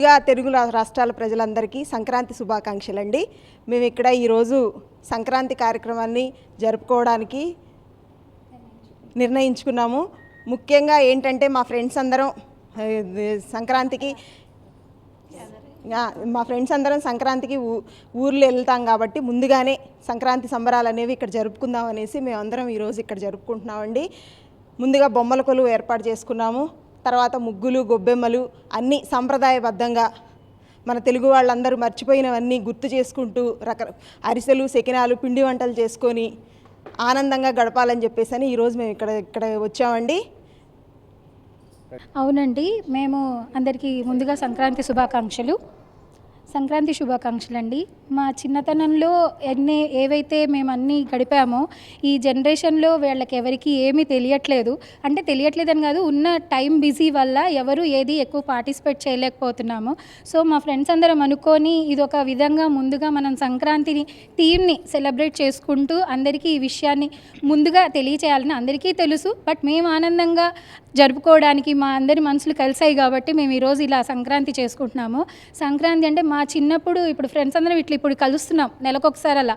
ముందుగా తెలుగు రాష్ట్రాల ప్రజలందరికీ సంక్రాంతి శుభాకాంక్షలు అండి మేము ఇక్కడ ఈరోజు సంక్రాంతి కార్యక్రమాన్ని జరుపుకోవడానికి నిర్ణయించుకున్నాము. ముఖ్యంగా ఏంటంటే మా ఫ్రెండ్స్ అందరం సంక్రాంతికి మా ఫ్రెండ్స్ అందరం సంక్రాంతికి ఊ ఊర్లు వెళ్తాం కాబట్టి ముందుగానే సంక్రాంతి సంబరాలు అనేవి ఇక్కడ జరుపుకుందాం అనేసి మేము అందరం ఈరోజు ఇక్కడ జరుపుకుంటున్నామండి. ముందుగా బొమ్మల కొలువు ఏర్పాటు చేసుకున్నాము. తర్వాత ముగ్గులు గొబ్బెమ్మలు అన్నీ సంప్రదాయబద్ధంగా మన తెలుగు వాళ్ళందరూ మర్చిపోయినవన్నీ గుర్తు చేసుకుంటూ రక అరిసెలు సెకినాలు పిండి వంటలు చేసుకొని ఆనందంగా గడపాలని చెప్పేసి అని ఈరోజు మేము ఇక్కడ ఇక్కడ వచ్చామండి. అవునండి మేము అందరికీ ముందుగా సంక్రాంతి శుభాకాంక్షలు. సంక్రాంతి శుభాకాంక్షలు అండి మా చిన్నతనంలో ఎన్ని ఏవైతే మేము అన్నీ గడిపామో ఈ జనరేషన్లో వీళ్ళకి ఎవరికి ఏమీ తెలియట్లేదు. అంటే తెలియట్లేదని కాదు ఉన్న టైం బిజీ వల్ల ఎవరు ఏది ఎక్కువ పార్టిసిపేట్ చేయలేకపోతున్నాము. సో మా ఫ్రెండ్స్ అందరం అనుకొని ఇది ఒక విధంగా ముందుగా మనం సంక్రాంతిని థీమ్ని సెలబ్రేట్ చేసుకుంటూ అందరికీ ఈ విషయాన్ని ముందుగా తెలియచేయాలని అందరికీ తెలుసు. బట్ మేము ఆనందంగా జరుపుకోవడానికి మా అందరి మనసులు కలిసాయి కాబట్టి మేము ఈరోజు ఇలా సంక్రాంతి చేసుకుంటున్నాము. సంక్రాంతి అంటే మా మా చిన్నప్పుడు ఇప్పుడు ఫ్రెండ్స్ అందరం ఇట్లా ఇప్పుడు కలుస్తున్నాం నెలకొకసారి అలా.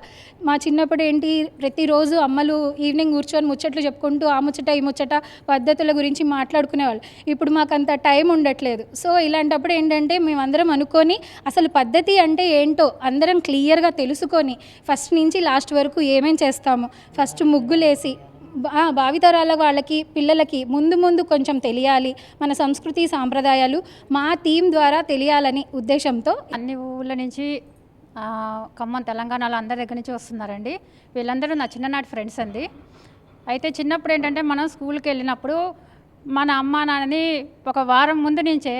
మా చిన్నప్పుడు ఏంటి ప్రతిరోజు అమ్మలు ఈవినింగ్ కూర్చొని ముచ్చట్లు చెప్పుకుంటూ ఆ ముచ్చట ఈ ముచ్చట పద్ధతుల గురించి మాట్లాడుకునేవాళ్ళు. ఇప్పుడు మాకు అంత టైం ఉండట్లేదు. సో ఇలాంటప్పుడు ఏంటంటే మేమందరం అనుకొని అసలు పద్ధతి అంటే ఏంటో అందరం క్లియర్గా తెలుసుకొని ఫస్ట్ నుంచి లాస్ట్ వరకు ఏమేం చేస్తాము ఫస్ట్ ముగ్గులేసి భావితరాల వాళ్ళకి పిల్లలకి ముందు ముందు కొంచెం తెలియాలి మన సంస్కృతి సాంప్రదాయాలు మా థీమ్ ద్వారా తెలియాలని ఉద్దేశంతో అన్ని ఊళ్ళ నుంచి ఖమ్మం తెలంగాణలో అందరి దగ్గర నుంచి వస్తున్నారండి. వీళ్ళందరూ నా చిన్ననాటి ఫ్రెండ్స్ అండి. అయితే చిన్నప్పుడు ఏంటంటే మనం స్కూల్కి వెళ్ళినప్పుడు మన అమ్మ నాన్నని ఒక వారం ముందు నుంచే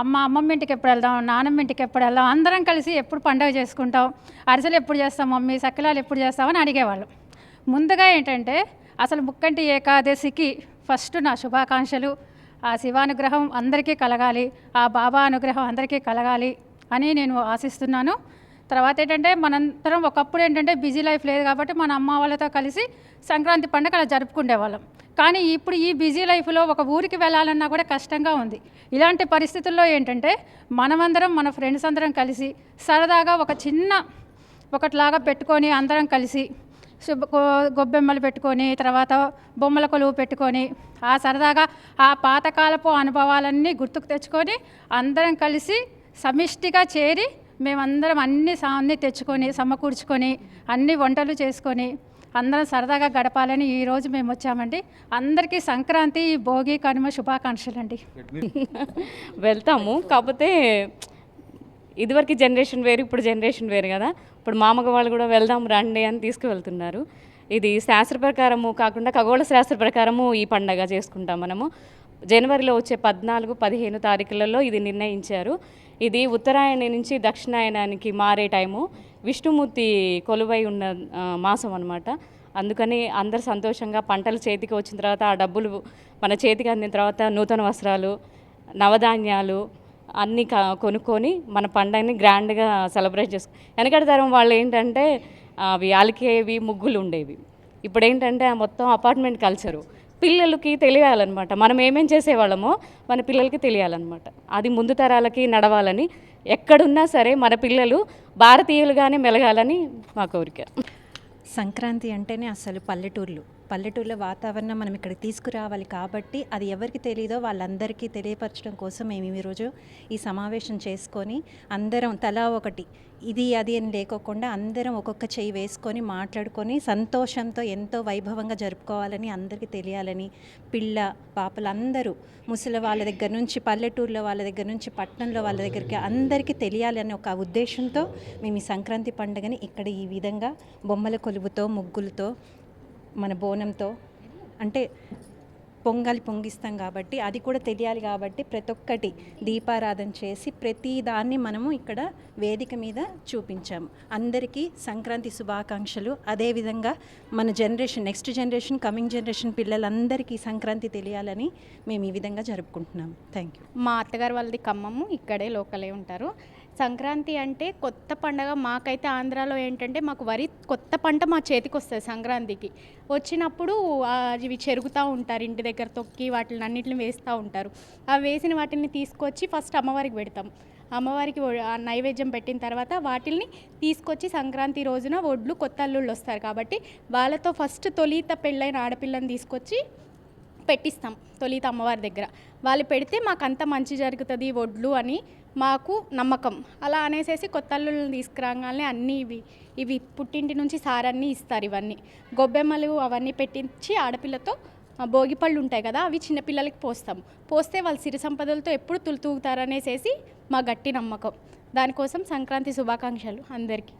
అమ్మ అమ్మమ్మ ఇంటికి ఎప్పుడు వెళ్దాం నాన్నమ్మ ఇంటికి ఎప్పుడు వెళ్దాం అందరం కలిసి ఎప్పుడు పండగ చేసుకుంటాం అరిసెలు ఎప్పుడు చేస్తాం మమ్మీ సకిలాలు ఎప్పుడు చేస్తామని అడిగేవాళ్ళు. ముందుగా ఏంటంటే అసలు ముక్కంటి ఏకాదశికి ఫస్ట్ నా శుభాకాంక్షలు. ఆ శివానుగ్రహం అందరికీ కలగాలి ఆ బాబా అనుగ్రహం అందరికీ కలగాలి అని నేను ఆశిస్తున్నాను. తర్వాత ఏంటంటే మనంతరం ఒకప్పుడు ఏంటంటే బిజీ లైఫ్ లేదు కాబట్టి మన అమ్మ వాళ్ళతో కలిసి సంక్రాంతి పండుగ అలా జరుపుకునేవాళ్ళం కానీ ఇప్పుడు ఈ బిజీ లైఫ్లో ఒక ఊరికి వెళ్ళాలన్నా కూడా కష్టంగా ఉంది. ఇలాంటి పరిస్థితుల్లో ఏంటంటే మనమందరం మన ఫ్రెండ్స్ అందరం కలిసి సరదాగా ఒక చిన్న ఒకటిలాగా పెట్టుకొని అందరం కలిసి శుభ గొబ్బెమ్మలు పెట్టుకొని తర్వాత బొమ్మల కొలువు పెట్టుకొని ఆ సరదాగా ఆ పాతకాలపు అనుభవాలన్నీ గుర్తుకు తెచ్చుకొని అందరం కలిసి సమిష్టిగా చేరి మేమందరం అన్ని అన్ని తెచ్చుకొని సమకూర్చుకొని అన్ని వంటలు చేసుకొని అందరం సరదాగా గడపాలని ఈరోజు మేము వచ్చామండి. అందరికీ సంక్రాంతి భోగి కనుమ శుభాకాంక్షలు అండి వెళ్తాము. కాకపోతే ఇదివరకు జనరేషన్ వేరు ఇప్పుడు జనరేషన్ వేరు కదా. ఇప్పుడు మామగ వాళ్ళు కూడా వెళ్దాం రండి అని తీసుకువెళ్తున్నారు. ఇది శాస్త్ర ప్రకారము కాకుండా ఖగోళ శాస్త్ర ప్రకారము ఈ పండగ చేసుకుంటాం మనము. జనవరిలో వచ్చే పద్నాలుగు పదిహేను తారీఖులలో ఇది నిర్ణయించారు. ఇది ఉత్తరాయణ నుంచి దక్షిణాయనానికి మారే టైము. విష్ణుమూర్తి కొలువై ఉన్న మాసం అనమాట అందుకని అందరు సంతోషంగా పంటలు చేతికి వచ్చిన తర్వాత ఆ డబ్బులు మన చేతికి అందిన తర్వాత నూతన వస్త్రాలు నవధాన్యాలు అన్నీ కొనుక్కొని మన పండగని గ్రాండ్గా సెలబ్రేట్ చేసుకో వెనకటి తరం వాళ్ళు ఏంటంటే అవి అలికేవి ముగ్గులు ఉండేవి. ఇప్పుడు ఏంటంటే ఆ మొత్తం అపార్ట్మెంట్ కల్చరు. పిల్లలకి తెలియాలన్నమాట. మనం ఏమేం చేసేవాళ్ళమో మన పిల్లలకి తెలియాలన్నమాట. అది ముందు తరాలకి నడవాలని ఎక్కడున్నా సరే మన పిల్లలు భారతీయులుగానే మెలగాలని మా కోరిక. సంక్రాంతి అంటేనే అసలు పల్లెటూర్లు. పల్లెటూరులో వాతావరణం మనం ఇక్కడికి తీసుకురావాలి కాబట్టి అది ఎవరికి తెలియదో వాళ్ళందరికీ తెలియపరచడం కోసం మేము ఈరోజు ఈ సమావేశం చేసుకొని అందరం తలా ఒకటి ఇది అది అని లేకోకుండా అందరం ఒక్కొక్క చెయ్యి వేసుకొని మాట్లాడుకొని సంతోషంతో ఎంతో వైభవంగా జరుపుకోవాలని అందరికీ తెలియాలని పిల్ల పాపలందరూ ముసలి వాళ్ళ దగ్గర నుంచి పల్లెటూరులో వాళ్ళ దగ్గర నుంచి పట్టణంలో వాళ్ళ దగ్గరికి అందరికీ తెలియాలని ఒక ఉద్దేశంతో మేము ఈ సంక్రాంతి పండుగని ఇక్కడ ఈ విధంగా బొమ్మల కొలువుతో ముగ్గులతో మన బోనంతో. అంటే పొంగలి పొంగిస్తాం కాబట్టి అది కూడా తెలియాలి కాబట్టి ప్రతి ఒక్కటి దీపారాధన చేసి ప్రతి దాన్ని మనము ఇక్కడ వేదిక మీద చూపించాము అందరికీ సంక్రాంతి శుభాకాంక్షలు. అదేవిధంగా మన generation next generation coming generation పిల్లలందరికీ సంక్రాంతి తెలియాలని మేము ఈ విధంగా జరుపుకుంటున్నాము థ్యాంక్ యూ మా అత్తగారు వాళ్ళది ఖమ్మము ఇక్కడే లోకలే ఉంటారు. సంక్రాంతి అంటే కొత్త పండగ మాకైతే ఆంధ్రాలో ఏంటంటే మాకు వరి కొత్త పంట మా చేతికి వస్తుంది సంక్రాంతికి. వచ్చినప్పుడు ఇవి చెరుగుతూ ఉంటారు ఇంటి దగ్గర తొక్కి వాటిని అన్నిటిని వేస్తూ ఉంటారు. ఆ వేసిన వాటిని తీసుకొచ్చి ఫస్ట్ అమ్మవారికి పెడతాం. అమ్మవారికి నైవేద్యం పెట్టిన తర్వాత వాటిల్ని తీసుకొచ్చి సంక్రాంతి రోజున ఒడ్లు కొత్త అల్లుళ్ళు వస్తారు కాబట్టి వాళ్ళతో ఫస్ట్ తొలిత పెళ్ళైన ఆడపిల్లని తీసుకొచ్చి పెట్టిస్తాం తొలిత అమ్మవారి దగ్గర. వాళ్ళు పెడితే మాకు అంత మంచి జరుగుతుంది వడ్లు అని మాకు నమ్మకం. అలా అనేసేసి కొత్త అల్లుళ్ళని తీసుకురాగానే అన్నీ ఇవి ఇవి పుట్టింటి నుంచి సారన్నీ ఇస్తారు ఇవన్నీ. గొబ్బెమ్మలు అవన్నీ పెట్టించి ఆడపిల్లతో భోగిపళ్ళు ఉంటాయి కదా అవి చిన్నపిల్లలకి పోస్తాం. పోస్తే వాళ్ళు సిరి సంపదలతో ఎప్పుడు తులుతూగుతారనేసేసి మా గట్టి నమ్మకం. దానికోసం సంక్రాంతి శుభాకాంక్షలు అందరికీ.